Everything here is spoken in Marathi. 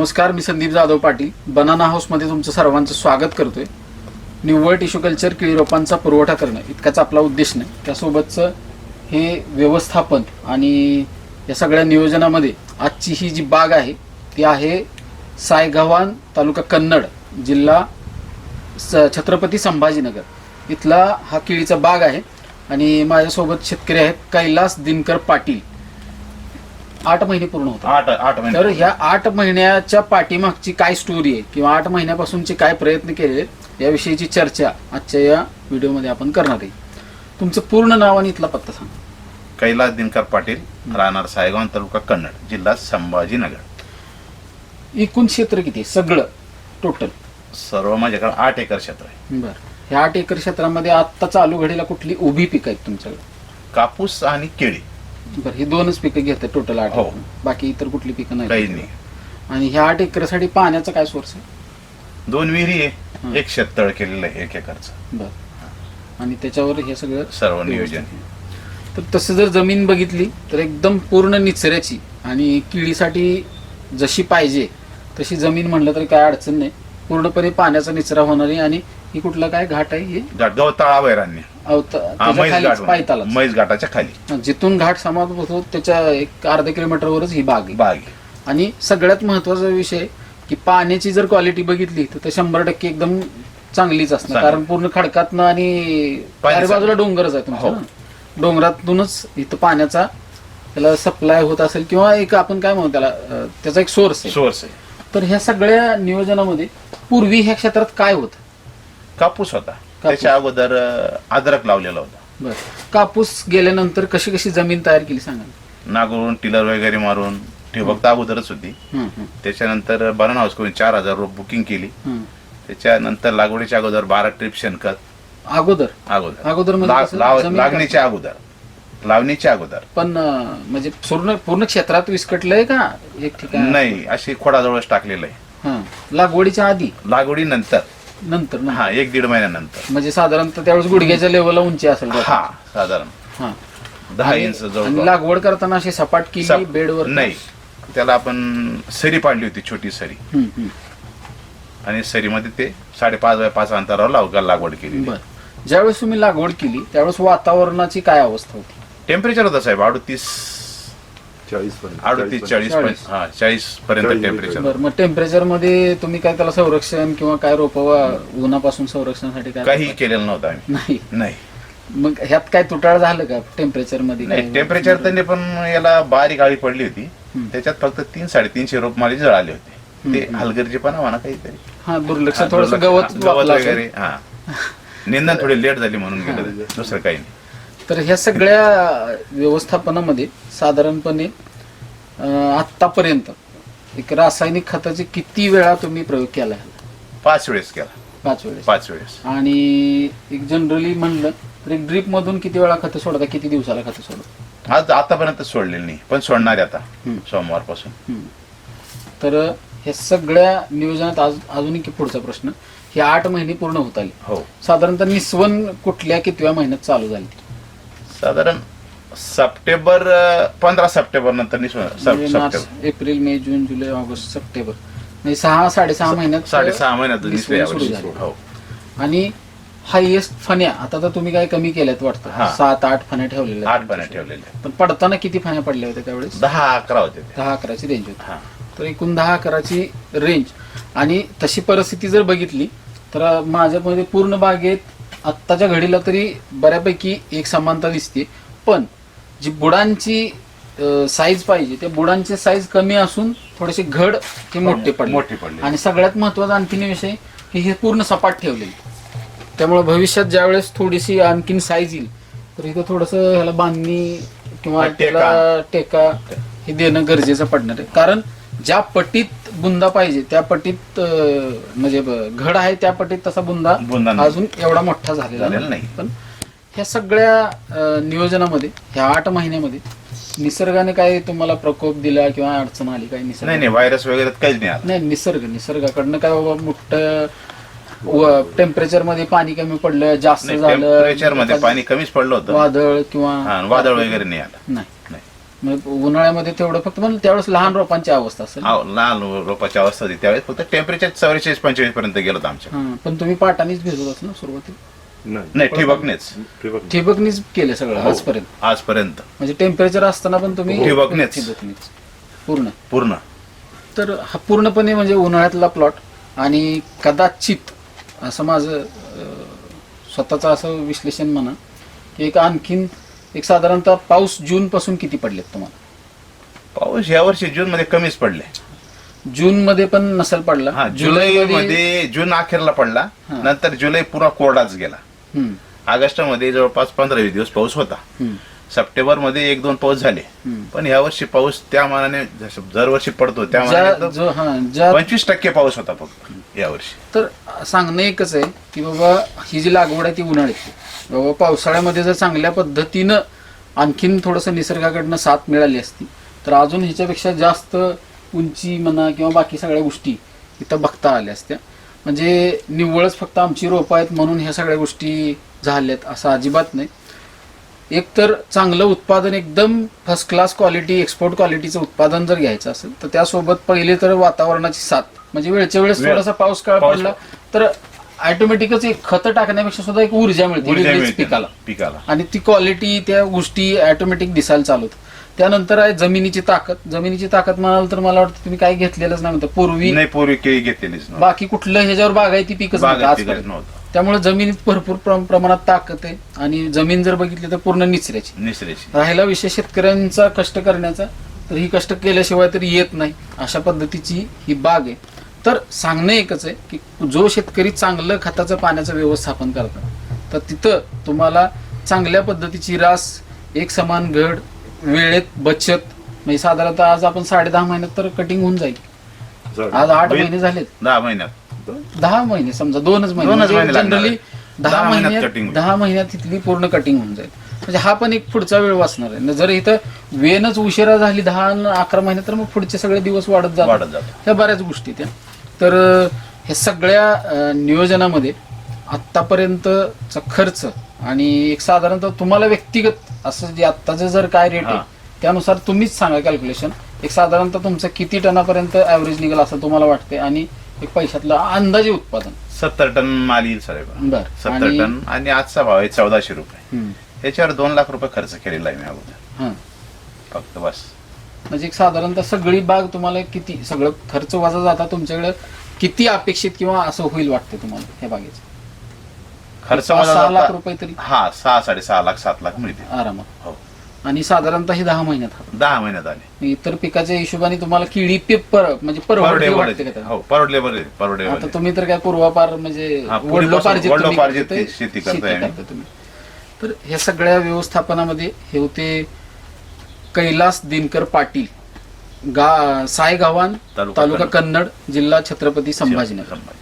नमस्कार मी संदीप जाधव पाटील. बनाना हाऊसमध्ये तुमचं सर्वांचं स्वागत करतोय. निव्वळ टिश्यू कल्चर केळी रोपांचा पुरवठा करणं इतकाच आपला उद्देश नाही. त्यासोबतचं हे व्यवस्थापन आणि या सगळ्या नियोजनामध्ये आजची ही जी बाग आहे ती आहे सायगव्हाण तालुका कन्नड जिल्हा स छत्रपती संभाजीनगर. इथला हा केळीचा बाग आहे आणि माझ्यासोबत शेतकरी आहेत कैलास दिनकर पाटील. आठ महिने पूर्ण होतात. आठ आठ तर महिने ह्या आठ महिन्याच्या पाठीमागची काय स्टोरी आहे किंवा आठ महिन्यापासूनचे काय प्रयत्न केले याविषयीची चर्चा आजच्या या व्हिडिओमध्ये आपण करणार आहे. तुमचं पूर्ण नाव आणि इथला पत्ता सांगा. कैलास दिनकर पाटील राहणार सायगाव तालुका कन्नड जिल्हा संभाजीनगर. एकूण क्षेत्र किती आहे? सगळं टोटल सर्व माझ्याकडे आठ एकर क्षेत्र आहे. बरं. ह्या आठ एकर क्षेत्रामध्ये आत्ता चालू घडीला कुठली उभी पिकं आहेत तुमच्याकडे? कापूस आणि केळी. बरं ही दोनच पिकं घेतात टोटल आठ. हो. एकर. बाकी इतर कुठली पिकं नाही नाही. आणि ह्या आठ एकरसाठी पाण्याचा काय सोर्स आहे? दोन विहिरी. आहे. एक शेततळ केलेलं आहे एक एकरचं. बरं. आणि त्याच्यावर हे सगळं सर्व नियोजन. तर तसं जर जमीन बघितली तर एकदम पूर्ण निचऱ्याची आणि किळीसाठी जशी पाहिजे तशी जमीन म्हणलं तरी काय अडचण नाही. पूर्णपणे पाण्याचा निचरा होणारी आणि ही कुठला काय घाट आहे हे घाट घाट पायतालाच. म्हैस घाटाच्या खाली जिथून घाट समाप्त होतो त्याच्या एक अर्धा किलोमीटरवरच ही बाग बाग. आणि सगळ्यात महत्त्वाचा विषय की पाण्याची जर क्वालिटी बघितली तर ते शंभर टक्के एकदम चांगलीच असणार चांगली. कारण पूर्ण खडकातनं आणि बाजूला. डोंगरच आहे तुमचं हो. डोंगरातूनच इथं पाण्याचा त्याला सप्लाय होत असेल किंवा एक आपण काय म्हणू त्याला त्याचा एक सोर्स आहे सोर्स आहे तर ह्या सगळ्या नियोजनामध्ये पूर्वी ह्या क्षेत्रात काय होतं कापूस होता. त्याच्या अगोदर अद्रक लावलेला होता. बरं. कापूस गेल्यानंतर कशी कशी जमीन तयार केली सांगा? ना. नागरून टिलर वगैरे मारून ठिबक तर अगोदरच होती. हं, हं, त्याच्यानंतर बनन हाऊस करून चार हजार रुपये बुकिंग केली. हं. त्याच्यानंतर लागवडीच्या अगोदर बारा ट्रिप शेणखत. अगोदर? अगोदर. अगोदर म्हणजे ला- कसं? लाव- जमीन लागणीच्या अगोदर. लावणीच्या अगोदर. पण अं, म्हणजे पूर्ण पूर्ण क्षेत्रात विस्कटलंय का? एक ठिकाण? नाही अशी खोडाजवळच टाकलेलं आहे. हा. लागवडीच्या आधी? लागवडीनंतर नंतर ना? हा एक दीड महिन्यानंतर. म्हणजे साधारणतः त्यावेळेस गुडघ्याच्या लेवलला उंची असेल बघा. हा साधारण. हा. दहा आणि- इंच आणि जवळ लागवड करताना अशी सपाट केली बेडवर? नाही. त्याला आपण सरी पाडली होती छोटी सरी. हम्म, हम्म. आणि सरीमध्ये ते साडेपाच बाय पाच अंतरावर लाव लागवड केली बर. ज्यावेळेस तुम्ही लागवड केली त्यावेळेस वातावरणाची काय अवस्था होती? टेम्परेचर होतं साहेब अडतीस चाळीस पर्यंत अडतीस चाळीस चाळीस. पण- हा चाळीस पर्यंत. चाळीस टेम्परेचर बर मग टेम्परेचरमध्ये तुम्ही काय त्याला संरक्षण किंवा काय रोप उन्हापासून संरक्षणासाठी काय काही केलेलं नव्हतं आम्ही. नाही. नाही. मग ह्यात काय तुटाळ झालं का टेम्परेचरमध्ये नाही? टेम्परेचर त्यांनी पण याला बारीक आळी पडली होती. हम्म. त्याच्यात फक्त तीन साडेतीनशे रोप माली जळाले होते. ते. हलगर्जीपणा म्हणा काहीतरी. हा दुर्लक्ष हा, थोडस दुर्लक्ष- गवत हा, गवत असेल. वगैरे हा. निंदन थोडी लेट झाली म्हणून गेलं. दुसरं काही नाही. तर ह्या सगळ्या व्यवस्थापनामध्ये साधारणपणे आत्तापर्यंत एक रासायनिक खताचे किती वेळा तुम्ही प्रयोग केला पाच वेळेस केला. पाच वेळेस. पाच वेळेस. आणि एक जनरली म्हणलं तर एक ड्रीप मधून किती वेळा खतं सोडता किती दिवसाला खतं सोडता? आज आतापर्यंत सोडलेली नाही पण सोडणार आहे आता. सोमवारपासून. तर ह्या सगळ्या नियोजनात आज अजून एक पुढचा प्रश्न हे आठ महिने पूर्ण होत आले. हो. साधारणतः निस्वन कुठल्या कितव्या महिन्यात चालू झाली? साधारण सप्टेंबर पंधरा सप्टेंबर नंतर निसू- सप- म्हणजे March September. April May June जुलै ऑगस्ट सप्टेंबर. म्हणजे सहा साडेसहा महिन्यात साडेसहा महिन्यात यावर्षी. झाली. हो. आणि हायएस्ट फण्या आता तर तुम्ही काय कमी केल्यात वाटतं. हा. सात आठ फण्या ठेवलेल्या आठ आहेत. पाण्यात ठेवलेले पण पडताना किती फण्या पडल्या होत्या त्यावेळेस? दहा अकरा होते ते. दहा अकराची रेंज होती. हा. तर एकूण दहा अकराची रेंज आणि तशी परिस्थिती जर बघितली तर माझ्यामध्ये पूर्ण बागेत आत्ताच्या घडीला तरी बऱ्यापैकी एक समानता दिसते पण जी बुडांची साईज पाहिजे त्या बुडांची साईज कमी असून थोडेसे घड हे मोठे पडले मोठे पडले. आणि सगळ्यात महत्त्वाचा आणखीन विषय की हे पूर्ण सपाट ठेवलेले त्यामुळे भविष्यात ज्यावेळेस थोडीशी आणखीन साईज येईल तर इथं थोडस ह्याला बांधणी किंवा हा, टेका. त्याला टेका हे देणं गरजेचं पडणार आहे कारण ज्या पटीत बुंदा पाहिजे. त्या पटीत अं, म्हणजे ब- घड आहे त्या पटीत तसा बुंदा बुंदा नाही. अजून एवढा मोठा झालेला झालेला नाही. नाही. पण ह्या सगळ्या अं, नियोजनामध्ये ह्या आठ महिन्यामध्ये निसर्गाने काय तुम्हाला प्रकोप दिला किंवा अडचण आली काय निसर्ग नाही नाही व्हायरस वगैरे काहीच नाही आला. नाही निसर्ग निसर्गाकडनं काय बाबा मोठं टेम्परेचरमध्ये पाणी कमी पडलं जास्त झालं टेम्परेचरमध्ये पाणी कमीच पडलं होतं. वादळ किंवा वादळ वगैरे नाही आलं. नाही. म्हणजे उन्हाळ्यामध्ये तेवढं फक्त पण त्यावेळेस लहान रोपांची अवस्था असेल. हो लहान रोपाची अवस्था होती. त्यावेळेस फक्त टेम्परेचर चौवेचाळीस पंचेचाळीस पर्यंत गेलो होतं आमच्या. हा, पण तुम्ही पाटानेच भिजवत असेल ना सुरुवातीला? नाही. ठिबकनेच. ठिबक ठिबकनीच केलं सगळं हो. आजपर्यंत. आजपर्यंत. म्हणजे टेम्परेचर असताना पण तुम्ही ठिबकनेच. ठिबकनीच. पूर्ण. पूर्ण. तर हा पूर्णपणे म्हणजे उन्हाळ्यातला प्लॉट आणि कदाचित असं माझं अं, स्वतःचं असं विश्लेषण म्हणा की एक आणखीन एक साधारणतः पाऊस जून पासून किती पडलेत तुम्हाला? पाऊस या वर्षी जून मध्ये कमीच पडले. जून मध्ये पण नसेल पडला. हा जुलै मध्ये जून अखेरला पडला. नंतर जुलै पुरा कोरडाच गेला. हम्म, ऑगस्टमध्ये जवळपास पंधरा वीस दिवस पाऊस होता. हम्म, सप्टेंबरमध्ये एक दोन पाऊस झाले. पण या वर्षी पाऊस त्या मानाने दरवर्षी पडतो त्या मानाने हा पंचवीस टक्के पाऊस होता फक्त या वर्षी. तर सांगणं एकच आहे की बाबा ही जी लागवड आहे ती उन्हाळ्याची बाबा पावसाळ्यामध्ये जर चांगल्या पद्धतीनं आणखीन थोडंसं निसर्गाकडनं साथ मिळाली असती तर अजून ह्याच्यापेक्षा जास्त उंची म्हणा किंवा बाकी सगळ्या गोष्टी इथं बघता आल्या असत्या. म्हणजे निव्वळच फक्त आमची रोपं आहेत म्हणून ह्या सगळ्या गोष्टी झाल्यात असं अजिबात नाही. एक तर चांगलं उत्पादन एकदम फर्स्ट क्लास क्वालिटी एक्सपोर्ट क्वालिटीचं उत्पादन जर घ्यायचं असेल तर त्यासोबत पहिले तर वातावरणाची साथ. म्हणजे वेळच्या वेळेस वेळ. थोडासा पाऊस काळ पडला तर ऑटोमॅटिकच एक खत टाकण्यापेक्षा सुद्धा एक ऊर्जा मिळते पिकाला. पिकाला. आणि ती क्वालिटी त्या गोष्टी ऑटोमॅटिक दिसायला चालू. त्यानंतर आहे जमिनीची ताकद. जमिनीची ताकद म्हणाल तर मला वाटतं तुम्ही काही घेतलेलंच नाही म्हणता. पूर्वी पूर्वी. बाकी कुठलं ह्याच्यावर बागायती पिकच नव्हतं. त्यामुळे जमिनीत भरपूर प्रम- प्रमाणात ताकद आहे. आणि जमीन जर बघितली तर पूर्ण निचऱ्याची निसऱ्याची. राहिला विषय शेतकऱ्यांचा कष्ट करण्याचा तर ही कष्ट केल्याशिवाय तरी येत नाही. अशा पद्धतीची ही बाग आहे. तर सांगणं एकच आहे की जो शेतकरी चांगलं खताचं पाण्याचं व्यवस्थापन करतात तर तिथं तुम्हाला चांगल्या पद्धतीची रास एक समान घड वेळेत बचत म्हणजे साधारणतः आज आपण साडे दहा महिन्यात तर कटिंग होऊन जाईल. आज आठ महिने झालेत. दहा महिन्यात. दहा महिने समजा दोनच महिने. दोनच महिने लागणार जनरली आहे. दहा दहा महिन्यात महिन्यात cutting होईल. दहा महिन्यात तिथली पूर्ण कटिंग होऊन जाईल. म्हणजे हा पण एक पुढचा वेळ वाचणार आहे. न जर इथं वेनच उशिरा झाली दहा अकरा महिने तर मग पुढचे सगळे दिवस वाढत जातात. वाढत जातो ह्या बऱ्याच गोष्टी त्या. तर अं, हे सगळ्या अं, नियोजनामध्ये आतापर्यंतचा खर्च आणि एक साधारणतः तुम्हाला व्यक्तिगत असं जे आत्ताचं जर काय रेट आहे. त्यानुसार तुम्हीच सांगा कॅल्क्युलेशन एक साधारणतः तुमचं किती टनापर्यंत ऍव्हरेज निघेल असं तुम्हाला वाटते आणि एक पैशातलं अंदाजे उत्पादन. सत्तर टन माल येईल साहेब. बर. सत्तर आणि टन. आणि आजचा भाव आहे चौदाशे रुपये. हम्म. याच्यावर दोन लाख रुपये खर्च केलेला आहे मी अगोदर. हा. फक्त बस. म्हणजे एक साधारणतः सगळी बाग तुम्हाला किती सगळं खर्च वजा जाता तुमच्याकडे किती अपेक्षित किंवा असं होईल वाटतं तुम्हाला ह्या बागेचं? खर्च सहा लाख जाता- रुपये तरी. हा सहा साडेसहा लाख सात लाख मिळतील. आरामात. हो. आणि साधारणतः ही दहा महिन्यात दहा महिन्यात आले इतर पिकाच्या हिशोबाने तुम्हाला किडी पेपर म्हणजे परवडली वाटते का परवडले त्याला? हो परवडले आता परवडले तुम्ही तर काय पूर्वापार म्हणजे हा, पूर्वीपासून वडिलोपार्जित तुम्ही वडिलोपार्जित करताय, शेती करताय आम्ही. करताय तुम्ही. तर ह्या सगळ्या व्यवस्थापनामध्ये हे होते कैलास दिनकर पाटील गा सायगावान तालुका तालुका कन्नड जिल्हा छत्रपती संभाजीनगर. संभाजी.